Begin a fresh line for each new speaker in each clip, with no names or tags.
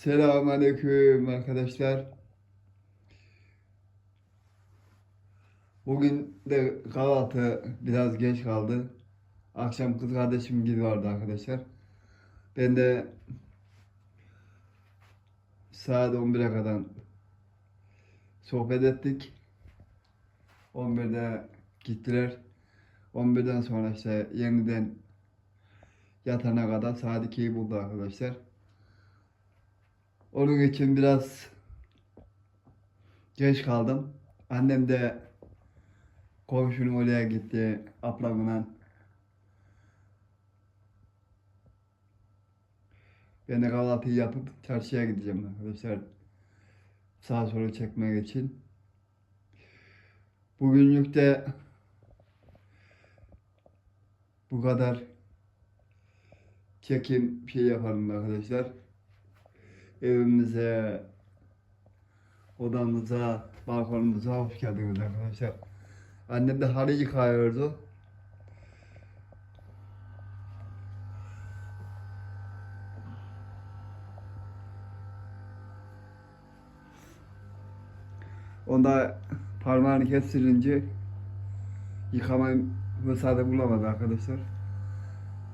Selamünaleyküm arkadaşlar. Bugün de kahvaltı biraz geç kaldı. Akşam kız kardeşim gibi vardı arkadaşlar. Ben de saat 11'e kadar sohbet ettik. 11'de gittiler. 11'den sonra işte yeniden yatana kadar saat 2'yi buldu arkadaşlar. Onun için biraz geç kaldım. Annem de komşunun oraya gitti ablamla. Ben de kahvaltıyı yapıp çarşıya gideceğim arkadaşlar. Sağa sola çekmek için. Bugünlük de bu kadar çekim şey yapalım arkadaşlar evimize, odamıza, balkonumuza hoş geldiniz arkadaşlar. Annem de halı yıkıyordu. Onda parmağını kestirince yıkama fırsatı bulamadı arkadaşlar.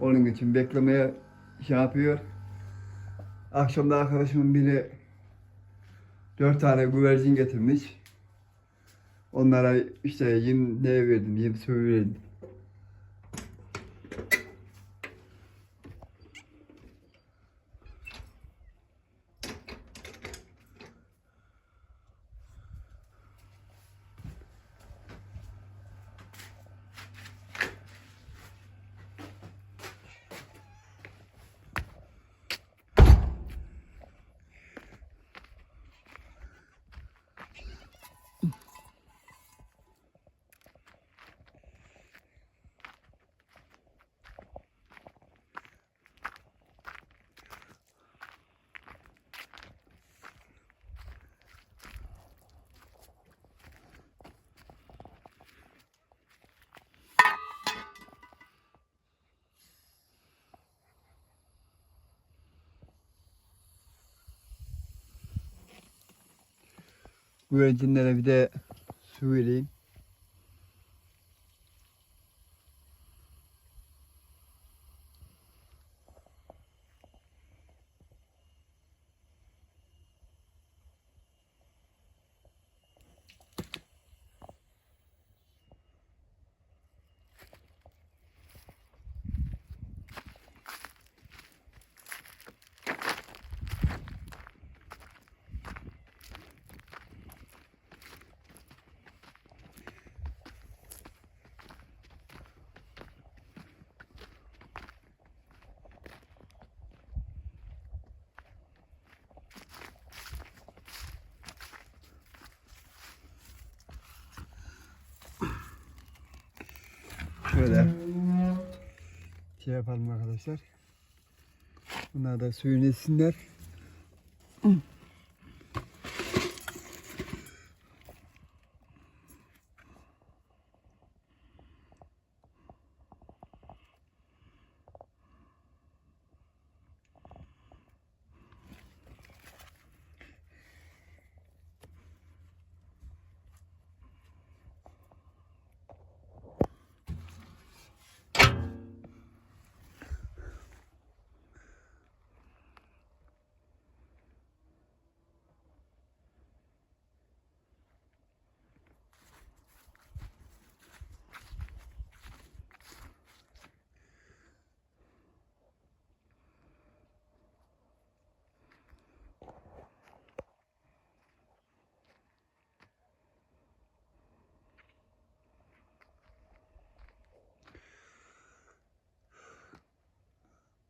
Onun için beklemeye şey yapıyor. Akşamda arkadaşımın biri dört tane güvercin getirmiş. Onlara işte yem ne verdim, yem suyu verdim. Güvercinlere bir de su vereyim. Şöyle şey yapalım arkadaşlar. Bunlar da suyun içsinler.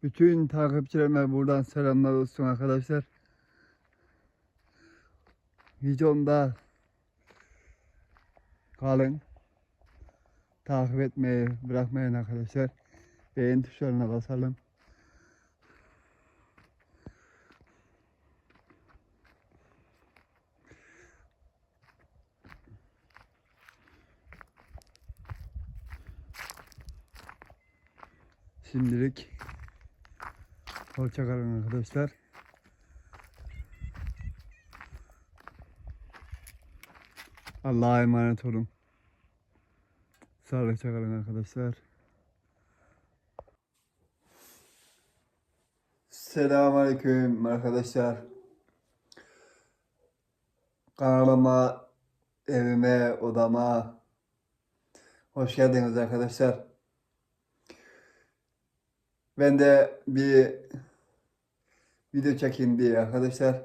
Bütün takipçilerime buradan selamlar olsun arkadaşlar. Videomda kalın. Takip etmeyi bırakmayın arkadaşlar. Beğen tuşlarına basalım. Şimdilik Hoşçakalın arkadaşlar. Allah'a emanet olun. Sağlıkça kalın arkadaşlar. Selamünaleyküm arkadaşlar. Kanalıma, evime, odama hoş geldiniz arkadaşlar. Ben de bir video çekeyim diye arkadaşlar.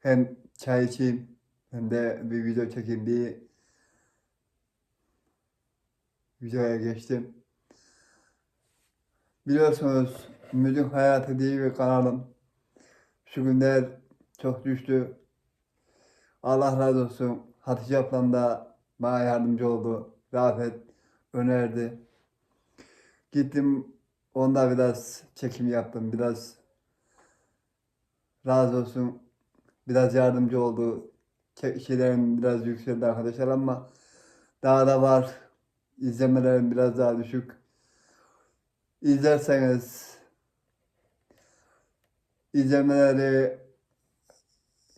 Hem çay içeyim hem de bir video çekeyim diye videoya geçtim. Biliyorsunuz Müzik Hayatı diye bir kanalım. Şu günler çok düştü. Allah razı olsun. Hatice ablam da bana yardımcı oldu. Rafet önerdi. Gittim onda biraz çekim yaptım. Biraz razı olsun. Biraz yardımcı oldu. Şeylerim biraz yükseldi arkadaşlar ama daha da var. İzlemelerim biraz daha düşük. İzlerseniz izlemeleri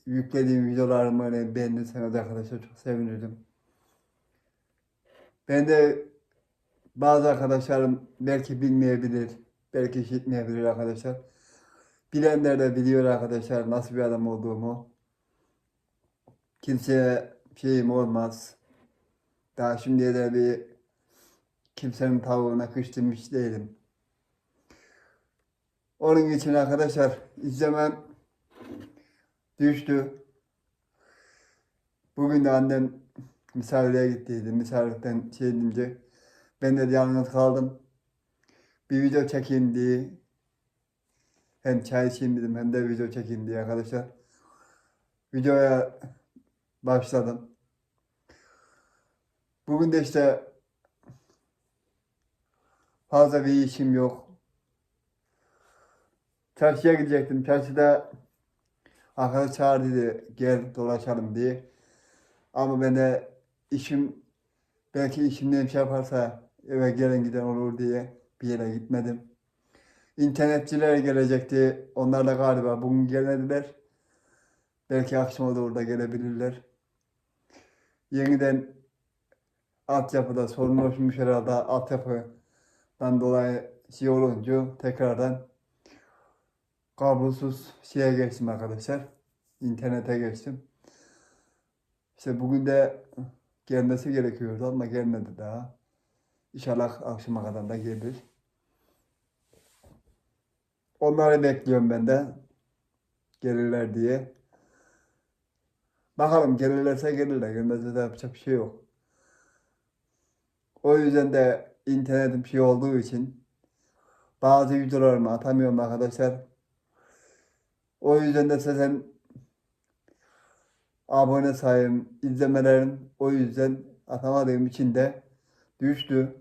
yüklediğim videolarımı hani beğenirseniz arkadaşlar çok sevinirdim. Ben de bazı arkadaşlarım belki bilmeyebilir, belki işitmeyebilir arkadaşlar. Bilenler de biliyor arkadaşlar nasıl bir adam olduğumu. Kimseye şeyim olmaz. Daha şimdiye de bir kimsenin tavuğuna kıştırmış değilim. Onun için arkadaşlar izlemem düştü. Bugün de annem misafirliğe gittiydi. Misafirlikten şey edince ben de yalnız kaldım. Bir video çekeyim diye hem çay içeyim dedim hem de video çekeyim diye arkadaşlar. Videoya başladım. Bugün de işte fazla bir işim yok. Çarşıya gidecektim. Çarşıda arkadaş çağırdıydı gel dolaşalım diye. Ama ben de işim belki işimden şey yaparsa eve gelen giden olur diye bir yere gitmedim. İnternetçiler gelecekti. Onlar da galiba bugün gelmediler. Belki akşama doğru da gelebilirler. Yeniden altyapıda sorun oluşmuş herhalde altyapıdan dolayı şey olunca tekrardan kablosuz şeye geçtim arkadaşlar. İnternete geçtim. İşte bugün de gelmesi gerekiyordu ama gelmedi daha. İnşallah akşama kadar da gelir. Onları bekliyorum ben de. Gelirler diye. Bakalım gelirlerse gelirler. Gelmezse de yapacak bir şey yok. O yüzden de internetim şey olduğu için bazı videolarımı atamıyorum arkadaşlar. O yüzden de zaten abone sayım, izlemelerim o yüzden atamadığım için de düştü.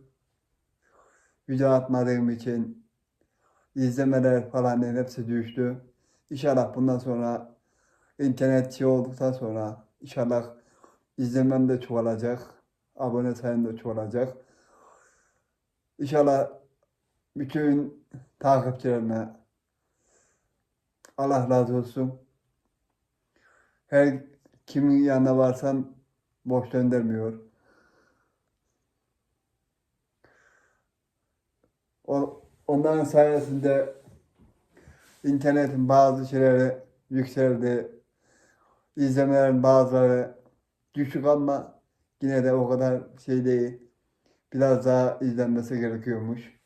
Video atmadığım için izlemeler falan hepsi düştü. İnşallah bundan sonra internet şey olduktan sonra inşallah izlemem de çoğalacak. Abone sayım da çoğalacak. İnşallah bütün takipçilerime Allah razı olsun. Her kimin yanına varsam boş göndermiyor. O, onların sayesinde internetin bazı şeyleri yükseldi. İzlemelerin bazıları düşük ama yine de o kadar şey değil. Biraz daha izlenmesi gerekiyormuş.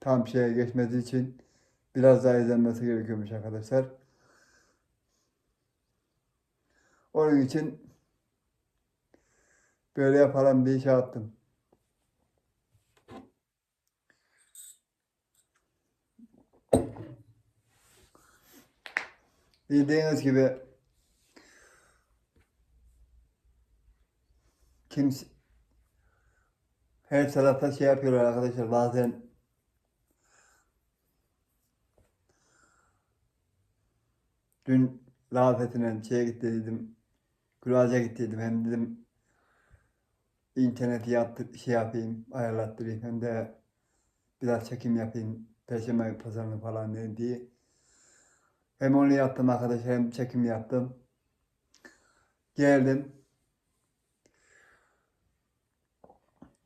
Tam şeye geçmesi için biraz daha izlenmesi gerekiyormuş arkadaşlar. Onun için böyle yapalım bir şey attım. Bildiğiniz gibi kimse her tarafta şey yapıyorlar arkadaşlar bazen dün Rafet'ine şeye gittiydim Kuraca gittiydim hem dedim interneti yaptır, şey yapayım ayarlattırayım hem de biraz çekim yapayım Perşembe pazarını falan diye. Hem onu yaptım arkadaşlar hem çekim yaptım. geldim.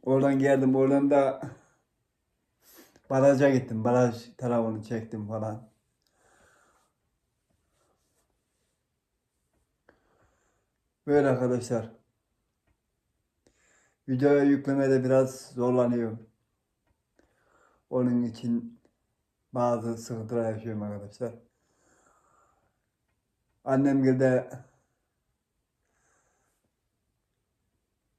Oradan geldim. Oradan da baraja gittim. Baraj tarafını çektim falan. Böyle arkadaşlar. Videoya yüklemede biraz zorlanıyorum. Onun için bazı sıkıntılar yaşıyorum arkadaşlar. Annem de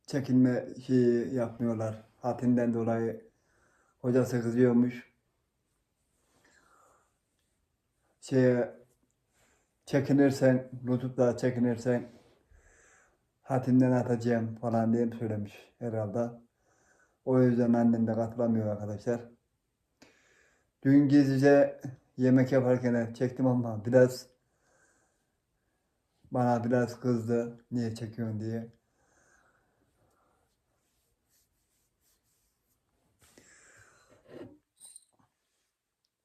çekinme şeyi yapmıyorlar. Hatinden dolayı hocası kızıyormuş. Şeye çekinirsen, YouTube'da çekinirsen hatinden atacağım falan diye söylemiş herhalde. O yüzden annem de katılamıyor arkadaşlar. Dün gizlice yemek yaparken çektim ama biraz bana biraz kızdı. Niye çekiyorsun diye.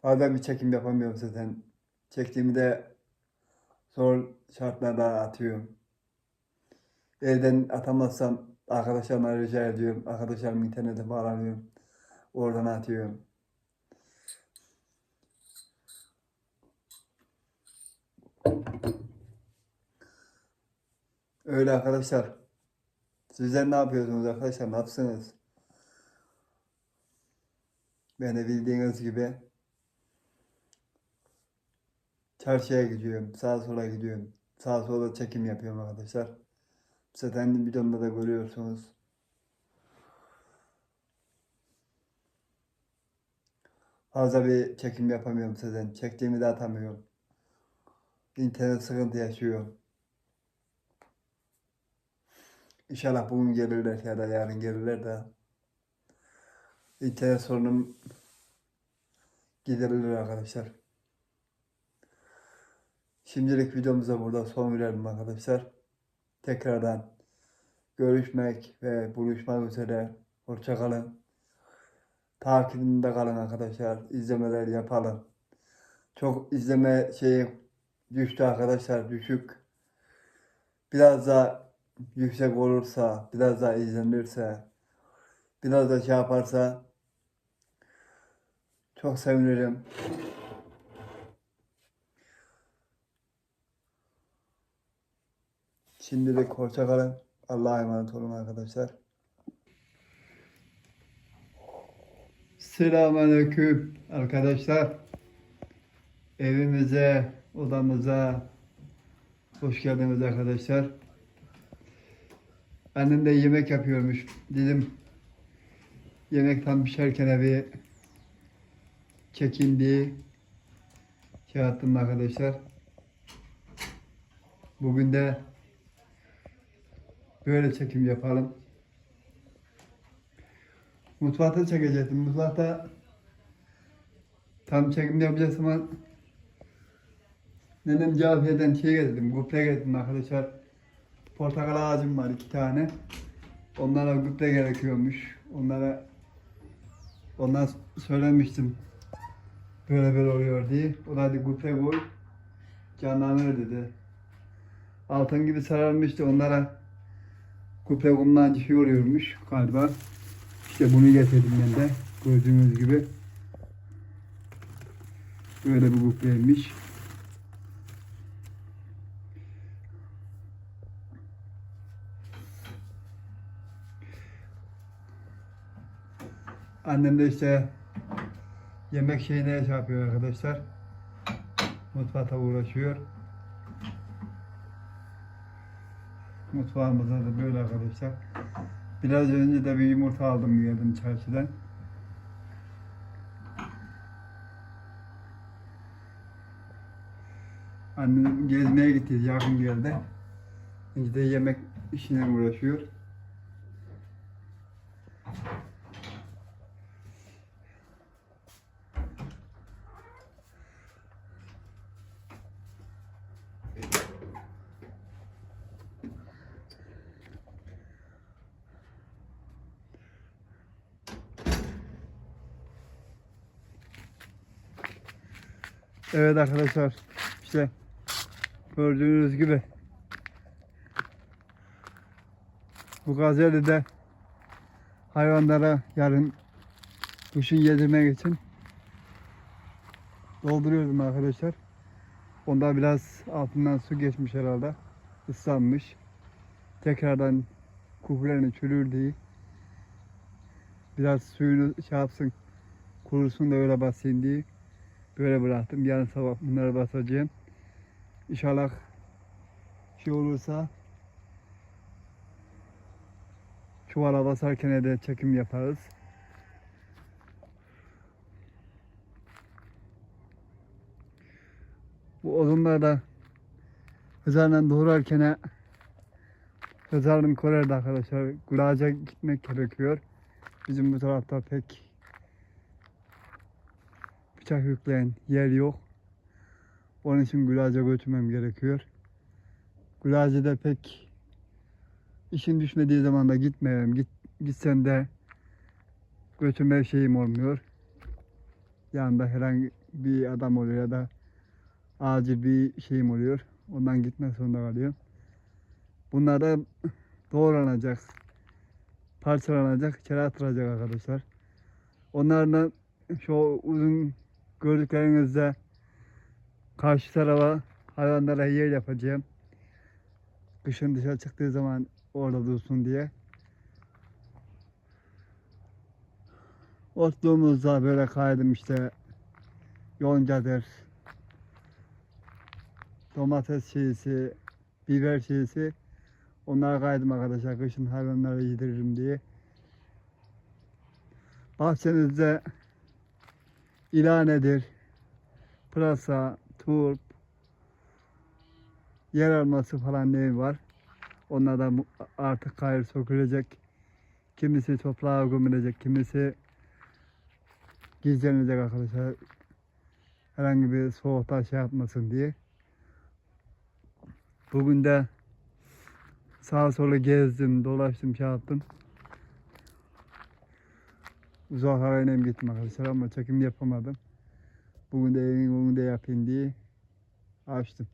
Fazla bir çekim yapamıyorum zaten. Çektiğimi de zor şartlarda atıyorum. Evden atamazsam arkadaşlarıma rica ediyorum. Arkadaşlarım internete bağlanıyorum. Oradan atıyorum. Öyle arkadaşlar. Sizler ne yapıyorsunuz arkadaşlar? Nasılsınız? Ben de bildiğiniz gibi çarşıya gidiyorum. Sağa sola gidiyorum. Sağa sola çekim yapıyorum arkadaşlar. Zaten videomda da görüyorsunuz. Fazla bir çekim yapamıyorum zaten. Çektiğimi de atamıyorum. İnternet sıkıntı yaşıyor. İnşallah bugün gelirler ya da yarın gelirler de internet sorunum giderilir arkadaşlar. Şimdilik videomuza burada son verelim arkadaşlar. Tekrardan görüşmek ve buluşmak üzere. Hoşça kalın. Takibinde kalın arkadaşlar. İzlemeler yapalım. Çok izleme şeyi düştü arkadaşlar. Düşük. Biraz da yüksek olursa, biraz daha izlenirse, biraz da şey yaparsa çok sevinirim. Şimdilik hoşça kalın. Allah'a emanet olun arkadaşlar. Selamünaleyküm arkadaşlar. Evimize, odamıza hoş geldiniz arkadaşlar. Annem de yemek yapıyormuş. Dedim yemek tam pişerken bir çekin diye şey attım arkadaşlar. Bugün de böyle çekim yapalım. Mutfakta çekecektim. Mutfakta tam çekim yapacağız ama Nenem Cafiye'den şey getirdim, gübre getirdim arkadaşlar. Portakal ağacım var iki tane. Onlara gübre gerekiyormuş. Onlara ondan söylemiştim. Böyle böyle oluyor diye. O da hadi gübre koy. Canlanır dedi. Altın gibi sararmıştı. Onlara gübre kumdan oluyormuş galiba. İşte bunu getirdim ben de. Gördüğünüz gibi. Böyle bir gübreymiş. Annem de işte yemek şeyine şey yapıyor arkadaşlar. Mutfakta uğraşıyor. Mutfağımızda da böyle arkadaşlar. Biraz önce de bir yumurta aldım geldim çarşıdan. Annem gezmeye gitti, yakın geldi. Şimdi de yemek işine uğraşıyor. Evet arkadaşlar işte gördüğünüz gibi Bu gazeli de hayvanlara yarın kışın yedirmek için dolduruyordum arkadaşlar. Onda biraz altından su geçmiş herhalde. Islanmış. Tekrardan kukulerini çürür diye. Biraz suyunu şey. Kurusun da öyle basayım diye. Böyle bıraktım. Yarın sabah bunları basacağım. İnşallah şey olursa çuvala basarken de çekim yaparız. Bu odunlar da hızarla doğrarken hızarın korerdi arkadaşlar. Gulaca gitmek gerekiyor. Bizim bu tarafta pek bıçak yükleyen yer yok. Onun için Gulaca götürmem gerekiyor. Gulaca'da pek işin düşmediği zaman da gitmeyeyim. Git, gitsem de götürme şeyim olmuyor. Yanında herhangi bir adam oluyor ya da acil bir şeyim oluyor. Ondan gitme zorunda kalıyorum. Bunlar da doğranacak, parçalanacak, içeri atılacak arkadaşlar. Onlardan şu uzun gördüklerinizde karşı tarafa hayvanlara yer yapacağım. Kışın dışarı çıktığı zaman orada dursun diye. Otluğumuzda böyle kaydım işte yoncadır, domates şeysi, biber şeysi. Onlara kaydım arkadaşlar kışın hayvanlara yediririm diye. Bahçenizde ilanedir, pırasa, turp, yer alması falan ne var. Onlar da artık kayır sökülecek. Kimisi toprağa gömülecek, kimisi gizlenecek arkadaşlar. Herhangi bir soğukta şey yapmasın diye. Bugün de sağa sola gezdim, dolaştım, şey yaptım. Uzaklara inem gittim arkadaşlar ama çekim yapamadım. Bugün de evin önünde yapayım diye açtım.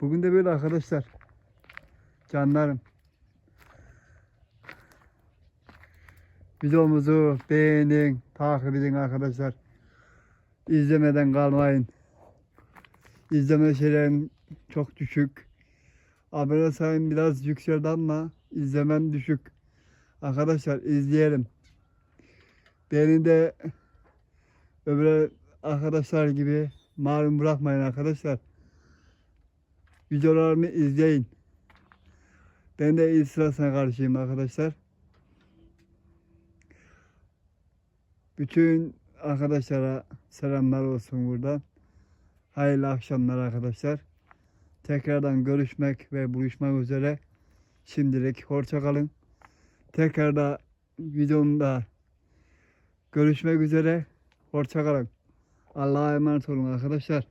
Bugün de böyle arkadaşlar. Canlarım. Videomuzu beğenin, takip edin arkadaşlar. İzlemeden kalmayın. İzleme şeylerim çok düşük. Abone sayım biraz yükseldi ama izlemen düşük. Arkadaşlar izleyelim. Beni de öbür arkadaşlar gibi malum bırakmayın arkadaşlar. Videolarımı izleyin. Ben de iyi sırasına karşıyım arkadaşlar. Bütün arkadaşlara selamlar olsun buradan. Hayırlı akşamlar arkadaşlar. Tekrardan görüşmek ve buluşmak üzere. Şimdilik hoşça kalın. Tekrar da videomda görüşmek üzere. Hoşça kalın. Allah'a emanet olun arkadaşlar.